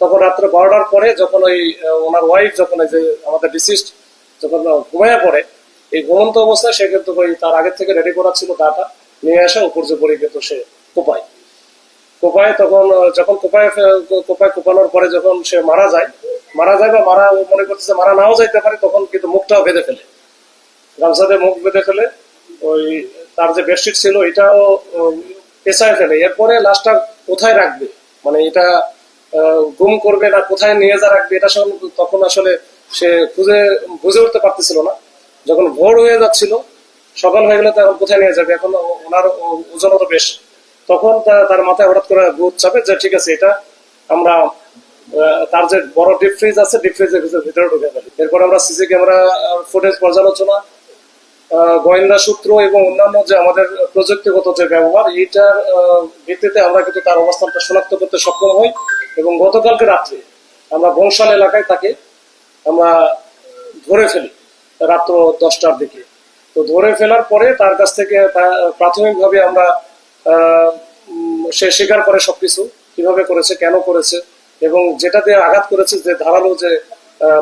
তখন রাত্রে বারোটার পরে যখন ওই ওনার ওয়াইফ যখন যে আমাদের ডিসিস্ট যখন ঘুমাইয়া পড়ে, এই ঘুমন্ত অবস্থায় সে কিন্তু ওই তার আগের থেকে রেডি করা ছিল দাটা নিয়ে আসা উপর যে পরে কিন্তু সে কোপায়। কোপায় তখন যখন কোপায় কোপায় কোপানোর পরে যখন সে মারা যায় মারা যায় বা মারা মনে করতেছে মারা নাও যাইতে পারে, তখন কিন্তু মুখটাও বেঁধে ফেলে। গামছাতে মুখ বেঁধে ফেলে, ওই তার যে বেডশিট ছিল, এটাও পেঁচায় ফেলে। এরপরে লাশটা কোথায় রাখবে? মানে এটা গুম করবে না, কোথায় নিয়ে যা রাখবে, এটা তখন আসলে সে খুঁজে বুঝে উঠতে পারতেছিল না। যখন ভোর হয়ে যাচ্ছিল, সকাল হয়ে গেলে তখন কোথায় নিয়ে যাবে? এখন ওনার ওজন তো বেশ। তখন তার মাথায় হঠাৎ করে বুধ চাপে যে, ঠিক আছে, এটা আমরা তার যে বড় ডিপ ফ্রিজ আছে, ডিপ ফ্রিজের ভিতরে ঢুকে ফেলি। এরপর আমরা সিসি ক্যামেরা ফুটেজ পর্যালোচনা গোয়েন্দা সূত্র এবং অন্যান্য যে আমাদের প্রযুক্তিগত যে ব্যবহার, এইটার ভিত্তিতে আমরা কিন্তু তার অবস্থানটা শনাক্ত করতে সক্ষম হই এবং গতকালকে রাত্রে আমরা বংশাল এলাকায় তাকে আমরা ধরে ফেলি, রাত্র দশটার দিকে। তো ধরে ফেলার পরে তার কাছ থেকে প্রাথমিকভাবে আমরা সে স্বীকার করে সবকিছু, কীভাবে করেছে, কেন করেছে, এবং যেটা দিয়ে আঘাত করেছে, যে ধারালো যে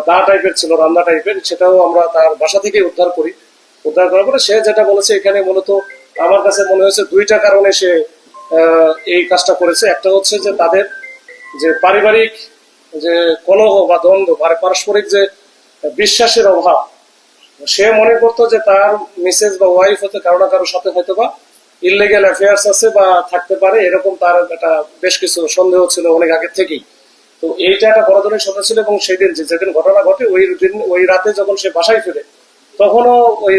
দা টাইপের ছিল রান্না টাইপের সেটাও আমরা তার বাসা থেকে উদ্ধার করি। উদ্ধার করার পরে সে যেটা বলেছে, এখানে মূলত আমার কাছে মনে হয়েছে দুইটা কারণে সে এই কাজটা করেছে। একটা হচ্ছে যে তাদের যে পারিবারিক যে কলহ বা দ্বন্দ্ব পারস্পরিক যে বিশ্বাসের অভাব, সে মনে করতো যে তার মিসেস বা ওয়াইফ হতে কারও না কারোর সাথে হয়তো বা ইলিগেল অ্যাফেয়ার্স আছে বা থাকতে পারে, এরকম তার একটা বেশ কিছু সন্দেহ ছিল অনেক আগের থেকেই। তো এইটা একটা বড় ধরনের সন্দেহ ছিল এবং সেদিন যেদিন ঘটনা ঘটে, ওই দিন, ওই রাতে যখন সে বাসায় ফিরে তখনও ওই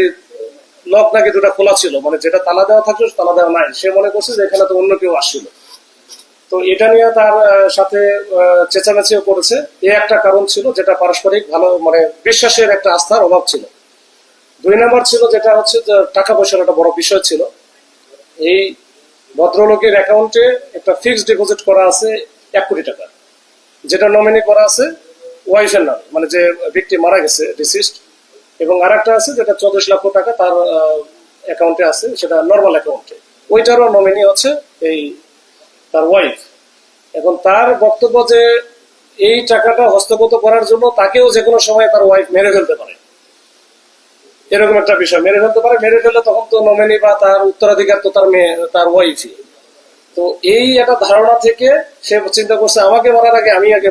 লক নাকি দুটা খোলা ছিল মানে যেটা তালা দেওয়া থাকল তালা দেওয়া নাই। সে মনে করছে যে এখানে তো অন্য কেউ আসছিল। তো এটা নিয়ে তার সাথে চেঁচামেচিও করেছে। এ একটা কারণ ছিল যেটা পারস্পরিক ভালো মানে বিশ্বাসের একটা আস্থার অভাব ছিল। দুই নম্বর ছিল যেটা হচ্ছে টাকা পয়সার একটা বড় বিষয় ছিল। এই ভদ্রলোকের অ্যাকাউন্টে একটা ফিক্সড ডিপোজিট করা আছে এক কোটি টাকা। যেটা নমিনি করা আছে ওয়াইফের নামে মানে যে ব্যক্তি মারা গেছে ডিসিস্ট এবং আরেকটা আছে যেটা চল্লিশ লক্ষ টাকা তার অ্যাকাউন্টে আছে, সেটা নর্মাল অ্যাকাউন্টে ওইটারও নমিনি হচ্ছে এই তার ওয়াইফ এখন তার বক্তব্য যে এই টাকাটা হস্তগত করার জন্য তাকেও যে কোনো সময় তার ওয়াইফ মেরে ফেলতে পারে। এরকম একটা বিষয়। মেরে ফেলতে পারে, মেরে ফেললে তখন তো নমিনি বা তার উত্তরাধিকার তো তার মেয়ে, তার ওয়াইফই তো এই একটা ধারণা থেকে সে চিন্তা করছে, আমাকে মারার আগে আমি আগে